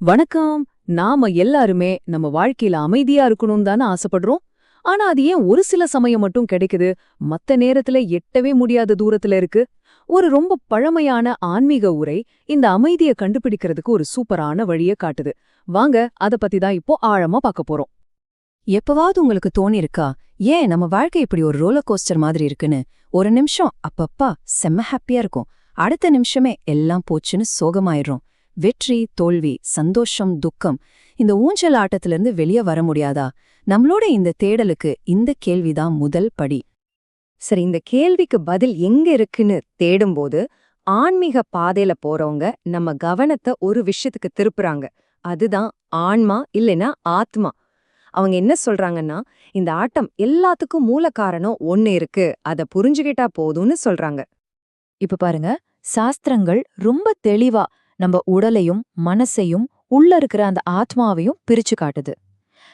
வணக்கம். நாம எல்லாருமே நம்ம வாழ்க்கையில அமைதியா இருக்கணும் தானே ஆசைப்படுறோம். ஆனா அது ஏன் ஒரு சில சமயம் மட்டும் கிடைக்குது? மத்த நேரத்துல எட்டவே முடியாத தூரத்துல இருக்கு. ஒரு ரொம்ப பழமையான ஆன்மீக உரை இந்த அமைதிய கண்டுபிடிக்கிறதுக்கு ஒரு சூப்பரான வழிய காட்டுது. வாங்க அத பத்தி தான் இப்போ ஆழமா பார்க்க போறோம். எப்பவாவது உங்களுக்கு தோணிருக்கா? ஏன் நம்ம வாழ்க்கை இப்படி ஒரு ரோலர் கோஸ்டர் மாதிரி இருக்குன்னு? ஒரு நிமிஷம் அப்பப்பா செம்ம ஹாப்பியா இருக்கும். அடுத்த நிமிஷமே எல்லாம் போச்சுன்னு சோகமாயிரும் வெற்றி தோல்வி சந்தோஷம் துக்கம் இந்த ஊஞ்சல் ஆட்டத்திலிருந்து வெளியே வர முடியாதா? நம்மளோட இந்த தேடலுக்கு இந்த கேள்விதான் முதல் படி. சரி இந்த கேள்விக்கு பதில் எங்க இருக்குன்னு தேடும்போது ஆன்மீக பாதையில போறவங்க நம்ம கவனத்தை ஒரு விஷயத்துக்கு திருப்புறாங்க. அதுதான் ஆன்மா இல்லைன்னா ஆத்மா. அவங்க என்ன சொல்றாங்கன்னா இந்த ஆட்டம் எல்லாத்துக்கும் மூல காரணம் ஒன்னு இருக்கு அத புரிஞ்சுகிட்டா போதும்னு சொல்றாங்க. இப்ப பாருங்க சாஸ்திரங்கள் ரொம்ப தெளிவா நம்ம உடலையும் மனசையும் உள்ள இருக்கிற அந்த ஆத்மாவையும் பிரிச்சு காட்டுது.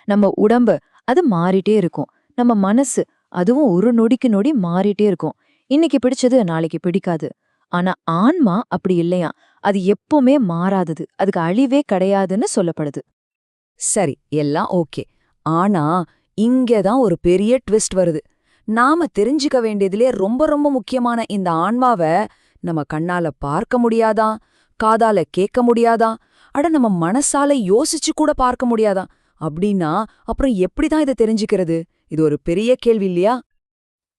நம்ம உடம்பு அது மாறிட்டே இருக்கும். நம்ம மனசு அதுவும் ஒரு நொடிக்கு நொடி மாறிட்டே இருக்கும். இன்னைக்கு பிடிச்சது நாளைக்கு பிடிக்காது. ஆனா ஆன்மா அப்படி இல்லையா? அது எப்பவுமே மாறாதது. அதுக்கு அழிவே கிடையாதுன்னு சொல்லப்படுது. சரி எல்லாம் ஓகே. ஆனா இங்கதான் ஒரு பெரிய ட்விஸ்ட் வருது. நாம தெரிஞ்சுக்க வேண்டியதிலே ரொம்ப ரொம்ப முக்கியமான இந்த ஆன்மாவை நம்ம கண்ணால பார்க்க முடியாதான் காதால கேட்க முடியாதா? அட நம்ம மனசால யோசிச்சு கூட பார்க்க முடியாதா? அப்படின்னா அப்புறம் எப்படிதான் இதை தெரிஞ்சுக்கிறது? இது ஒரு பெரிய கேள்வி இல்லையா?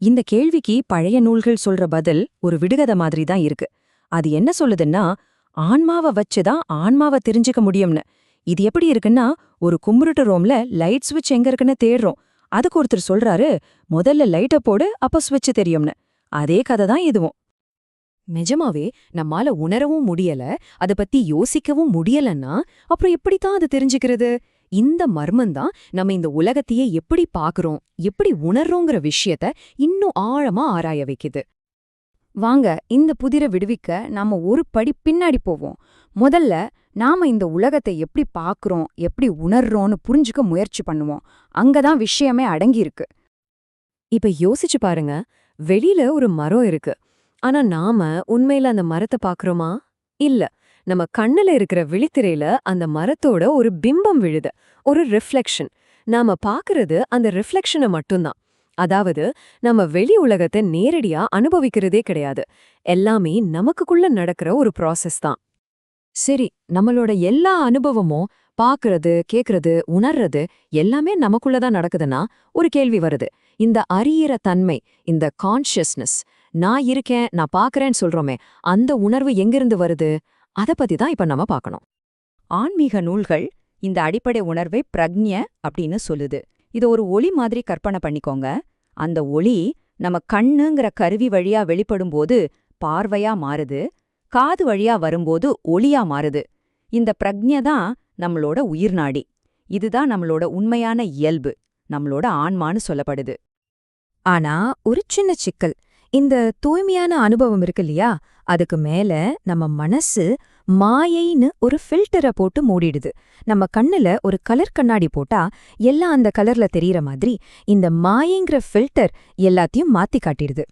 இந்த கேள்விக்கு பழைய நூல்கள் சொல்ற பதில் ஒரு விடுகதை மாதிரி தான் இருக்கு. அது என்ன சொல்லுதுன்னா ஆன்மாவை வச்சுதான் ஆன்மாவை தெரிஞ்சுக்க முடியும்னு. இது எப்படி இருக்குன்னா ஒரு கும்புருட்டு ரோம்ல லைட் ஸ்விட்ச் எங்க இருக்குன்னு தேடுறோம். அதுக்கு ஒருத்தர் சொல்றாரு முதல்ல லைட்ட போடு அப்ப ஸ்விட்ச் தெரியும்னு. அதே கதை தான் இதுவும். நிஜமாவே நம்மால உணரவும் முடியல அத பத்தி யோசிக்கவும் முடியலன்னா அப்புறம் எப்படித்தான் அது தெரிஞ்சுக்கிறது? இந்த மர்மந்தான் நம்ம இந்த உலகத்தையே எப்படி பாக்குறோம் எப்படி உணர்றோங்கிற விஷயத்த இன்னும் ஆழமா ஆராய வைக்குது. வாங்க இந்த புதிரை விடுவிக்க நாம ஒரு படி பின்னாடி போவோம். முதல்ல நாம இந்த உலகத்தை எப்படி பாக்குறோம் எப்படி உணர்றோம்னு புரிஞ்சுக்க முயற்சி பண்ணுவோம். அங்கதான் விஷயமே அடங்கியிருக்கு. இப்ப யோசிச்சு பாருங்க வெளியில ஒரு மரம் இருக்கு. ஆனா நாம உண்மையில அந்த மரத்தை பாக்குறோமா இல்ல. நம்ம கண்ணுல இருக்கிற விழித்திரையில அந்த மரத்தோட ஒரு பிம்பம் விழுது ஒரு ரிஃப்ளெக்ஷன் நாம பாக்குறது அந்த ரிஃப்ளெக்ஷனை மட்டும்தான். அதாவது நம்ம வெளி உலகத்தை நேரடியா அனுபவிக்கிறதே கிடையாது. எல்லாமே நமக்குள்ள நடக்கிற ஒரு ப்ராசஸ் தான். சரி நம்மளோட எல்லா அனுபவமும் பாக்குறது கேக்குறது உணர்றது எல்லாமே நமக்குள்ளதான் நடக்குதுன்னா ஒரு கேள்வி வருது. இந்த அறியிற தன்மை இந்த கான்ஷியஸ்னஸ் நான் இருக்கேன் நான் பாக்குறேன்னு சொல்றோமே அந்த உணர்வு எங்கிருந்து வருது? அத பத்தி தான் இப்ப நம்ம பார்க்கணும். ஆன்மீக நூல்கள் இந்த அடிப்படை உணர்வை பிரக்ஞ அப்படின்னு சொல்லுது. இது ஒரு ஒளி மாதிரி கற்பனை பண்ணிக்கோங்க. அந்த ஒளி நம்ம கண்ணுங்கிற கருவி வழியா வெளிப்படும்போது பார்வையா மாறுது. காது வழியா வரும்போது ஒளியா மாறுது. இந்த பிரக்ஞ தான் நம்மளோட உயிர்நாடி. இதுதான் நம்மளோட உண்மையான இயல்பு. நம்மளோட ஆன்மான்னு சொல்லப்படுது. ஆனா ஒரு சின்ன சிக்கல். இந்த தூய்மையான அனுபவம் இருக்கு இல்லையா? அதுக்கு மேல நம்ம மனசு மாயைன்னு ஒரு ஃபில்டரை போட்டு மூடிடுது. நம்ம கண்ணுல ஒரு கலர் கண்ணாடி போட்டா எல்லாம் அந்த கலர்ல தெரியற மாதிரி இந்த மாயைங்கிற ஃபில்டர் எல்லாத்தையும் மாத்தி காட்டிடுது.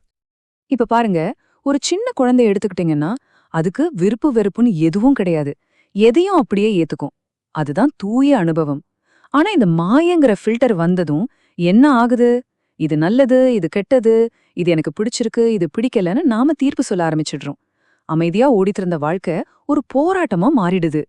இப்ப பாருங்க ஒரு சின்ன குழந்தைய எடுத்துக்கிட்டீங்கன்னா அதுக்கு விருப்பு வெறுப்புன்னு எதுவும் கிடையாது. எதையும் அப்படியே ஏத்துக்கும். அதுதான் தூய அனுபவம். ஆனா இந்த மாயங்கிற ஃபில்டர் வந்ததும் என்ன ஆகுது? இது நல்லது இது கெட்டது இது எனக்கு பிடிச்சிருக்கு இது பிடிக்கலன்னு நாம தீர்ப்பு சொல்ல ஆரம்பிச்சிடுறோம். அமைதியா ஓடித்திருந்த வாழ்க்கை ஒரு போராட்டமா மாறிடுது.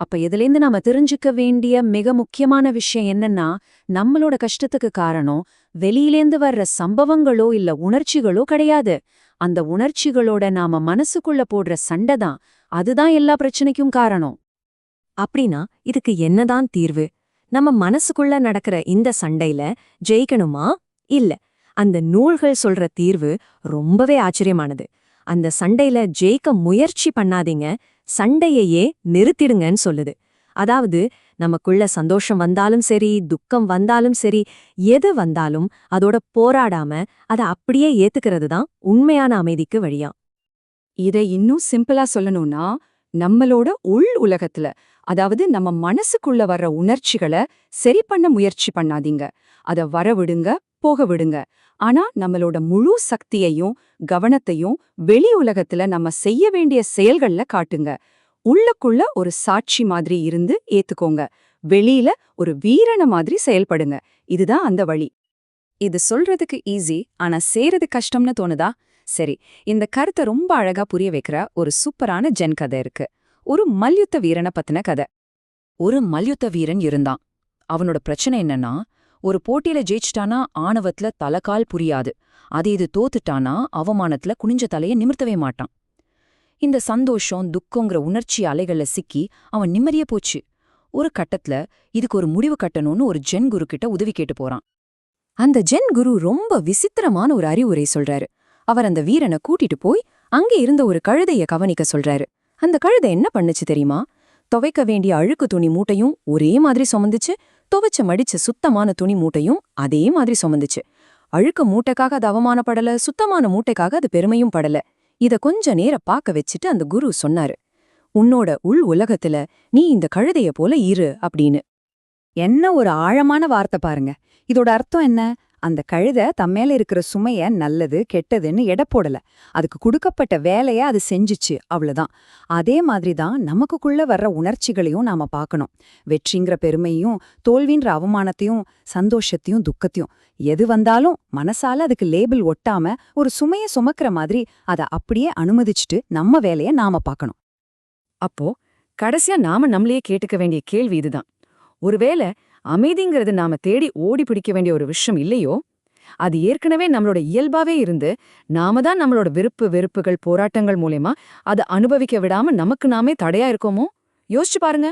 அப்ப இதுலேருந்து நாம தெரிஞ்சுக்க வேண்டிய மிக முக்கியமான விஷயம் என்னன்னா நம்மளோட கஷ்டத்துக்கு காரணம் வெளியிலேந்து வர்ற சம்பவங்களோ இல்ல உணர்ச்சிகளோ கிடையாது. அந்த உணர்ச்சிகளோட நாம மனசுக்குள்ள போடுற சண்டை தான் அதுதான் எல்லா பிரச்சனைக்கும் காரணம். அப்படின்னா இதுக்கு என்னதான் தீர்வு? நம்ம மனசுக்குள்ள நடக்கிற இந்த சண்டையில ஜெயிக்கணுமா? இல்ல. அந்த நூல்கள் சொல்ற தீர்வு ரொம்பவே ஆச்சரியமானது. அந்த சண்டையில ஜெயிக்க முயற்சி பண்ணாதீங்க. சண்டையையே நிறுத்திடுங்கன்னு சொல்லுது. அதாவது நமக்குள்ள சந்தோஷம் வந்தாலும் சரி துக்கம் வந்தாலும் சரி எது வந்தாலும் அதோட போராடாம அதை அப்படியே ஏத்துக்கிறது தான் உண்மையான அமைதிக்கு வழியா. இதை இன்னும் சிம்பிளா சொல்லணும்னா நம்மளோட உள் உலகத்துல அதாவது நம்ம மனசுக்குள்ள வர்ற உணர்ச்சிகளை சரி பண்ண முயற்சி பண்ணாதீங்க. அத வர விடுங்க போக விடுங்க. ஆனா நம்மளோட முழு சக்தியையும் கவனத்தையும் வெளி உலகத்துல நம்ம செய்ய வேண்டிய செயல்கள்ல காட்டுங்க. உள்ளக்குள்ள ஒரு சாட்சி மாதிரி இருந்து ஏத்துக்கோங்க. வெளியில ஒரு வீரன மாதிரி செயல்படுங்க. இதுதான் அந்த வழி. இது சொல்றதுக்கு ஈஸி ஆனா செய்யறது கஷ்டம்னு தோணுதா? சரி இந்த கருத்தை ரொம்ப அழகா புரிய வைக்கிற ஒரு சூப்பரான ஜென் கதை இருக்கு. ஒரு மல்யுத்த வீரனை பத்தின கதை. ஒரு மல்யுத்த வீரன் இருந்தான். அவனோட பிரச்சனை என்னன்னா ஒரு போட்டியில ஜெயிச்சிட்டானா ஆணவத்துல தலகால் புரியாது. அது இது தோத்துட்டானா அவமானத்துல குனிஞ்ச தலைய நிமிர்த்தவே மாட்டான். இந்த சந்தோஷம் துக்கங்கிற உணர்ச்சி அலைகள்ல சிக்கி அவன் நிம்மதியே போச்சு. ஒரு கட்டத்துல இதுக்கு ஒரு முடிவு கட்டணும்னு ஒரு ஜென் குரு கிட்ட உதவி கேட்டு போறான். அந்த ஜென் குரு ரொம்ப விசித்திரமான ஒரு அறிவுரை சொல்றாரு. அவர் அந்த வீரனை கூட்டிட்டு போய் அங்கே இருந்த ஒரு கழுதைய கவனிக்க சொல்றாரு. அந்த கழுதை என்ன பண்ணுச்சு தெரியுமா? துவைக்க வேண்டிய அழுக்கு துணி மூட்டையும் ஒரே மாதிரி சுமந்துச்சு துவைச்ச மடிச்ச சுத்தமான துணி மூட்டையும் அதே மாதிரி சுமந்துச்சு. அழுக்கு மூட்டைக்காக அது அவமானப்படல சுத்தமான மூட்டைக்காக அது பெருமையும் படல. இத கொஞ்ச நேர பாக்க வச்சுட்டு அந்த குரு சொன்னாரு உன்னோட உள் உலகத்துல நீ இந்த கழுதைய போல இரு அப்படின்னு. என்ன ஒரு ஆழமான வார்த்தை பாருங்க. இதோட அர்த்தம் என்ன? அந்த கழுதை தம்மேல இருக்கிற சுமைய நல்லது கெட்டதுன்னு எடை போடல. அதுக்கு கொடுக்கப்பட்ட வேலைய அது செஞ்சுச்சு அவ்வளோதான் அதே மாதிரி தான் நமக்குள்ள வர்ற உணர்ச்சிகளையும் நாம பார்க்கணும். வெற்றிங்கிற பெருமையும் தோல்வின்ற அவமானத்தையும் சந்தோஷத்தையும் துக்கத்தையும். எது வந்தாலும் மனசால அதுக்கு லேபிள் ஒட்டாம ஒரு சுமைய சுமக்கிற மாதிரி அதை அப்படியே அனுமதிச்சுட்டு நம்ம வேலைய நாம பார்க்கணும். அப்போ கடைசியா நாம நம்மளையே கேட்டுக்க வேண்டிய கேள்வி இதுதான். ஒருவேளை அமைதிங்கிறது நாம தேடி ஓடி பிடிக்க வேண்டிய ஒரு விஷயம் இல்லையோ? அது ஏற்கனவே நம்மளோட இயல்பாவே இருந்து நாம தான் நம்மளோட விருப்பு வெறுப்புகள் போராட்டங்கள் மூலயமா அதை அனுபவிக்க விடாம நமக்கு நாமே தடையா இருக்கோமோ? யோசிச்சு பாருங்க.